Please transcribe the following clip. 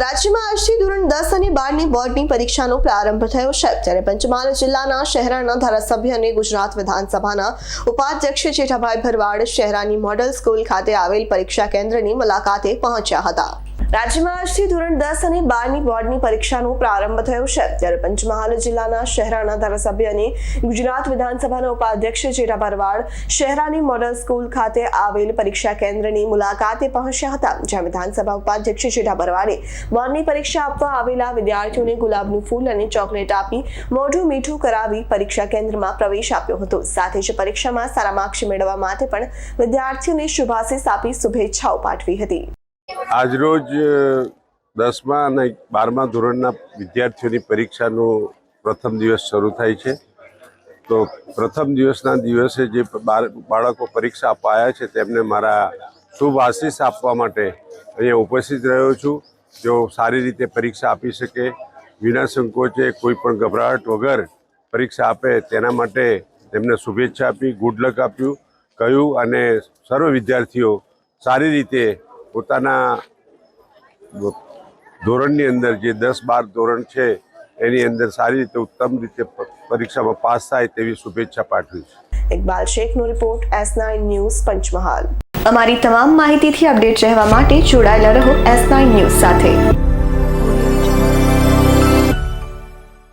રાજ્યમાં આજથી ધોરણ દસ અને બારની બોર્ડની પરીક્ષાનો પ્રારંભ થયો છે. ત્યારે પંચમહાલ જિલ્લાના શહેરાના ધારાસભ્ય અને ગુજરાત વિધાનસભાના ઉપાધ્યક્ષ જેઠાભાઈ ભરવાડ શહેરાની મોડલ સ્કૂલ ખાતે આવેલ પરીક્ષા કેન્દ્રની મુલાકાતે પહોંચ્યા હતા. રાજ્યમાં આજથી ધોરણ દસ અને બારની બોર્ડની પરીક્ષાનો પ્રારંભ થયો છે. ત્યારે પંચમહાલ જિલ્લાના શહેરાના ધારાસભ્ય અને ગુજરાત વિધાનસભાના ઉપાધ્યક્ષ જેઠા ભરવાડ શહેરાની મોડલ સ્કૂલ ખાતે આવેલ પરીક્ષા કેન્દ્રની મુલાકાતે પહોંચ્યા હતા. જ્યાં વિધાનસભા ઉપાધ્યક્ષ જેઠા ભરવાડે બોર્ડની પરીક્ષા આપવા આવેલા વિદ્યાર્થીઓને ગુલાબનું ફૂલ અને ચોકલેટ આપી મોઢું મીઠું કરાવી પરીક્ષા કેન્દ્રમાં પ્રવેશ આપ્યો હતો. સાથે જ પરીક્ષામાં સારા માર્ક્સ મેળવવા માટે પણ વિદ્યાર્થીઓને શુભાશીષ આપી શુભેચ્છાઓ પાઠવી હતી. આજરોજ દસમા અને બારમા ધોરણના વિદ્યાર્થીઓની પરીક્ષાનો પ્રથમ દિવસ શરૂ થાય છે. તો પ્રથમ દિવસના દિવસે જે બાળકો પરીક્ષા આવ્યા છે તેમને મારા શુભ આશીષ આપવા માટે અહીંયા ઉપસ્થિત રહ્યો છું. તેઓ સારી રીતે પરીક્ષા આપી શકે, વિના સંકોચે કોઈ પણ ગભરાટ વગર પરીક્ષા આપે તેના માટે તેમને શુભેચ્છા આપી ગુડ લક આપ્યું, કહ્યું અને સર્વ વિદ્યાર્થીઓ સારી રીતે પોતાના ધોરણની અંદર જે દસ બાર ધોરણ છે, એની અંદર સારી રીતે ઉત્તમ રીતે પરીક્ષામાં પાસ થાય તેવી શુભેચ્છા પાઠવી છે. Iqbal શેખનો report, S nine news, Panchmahal. અમારી તમામ માહિતીથી અપડેટ રહેવા માટે જોડાયેલા રહો એસ નાઇન ન્યૂઝ સાથે.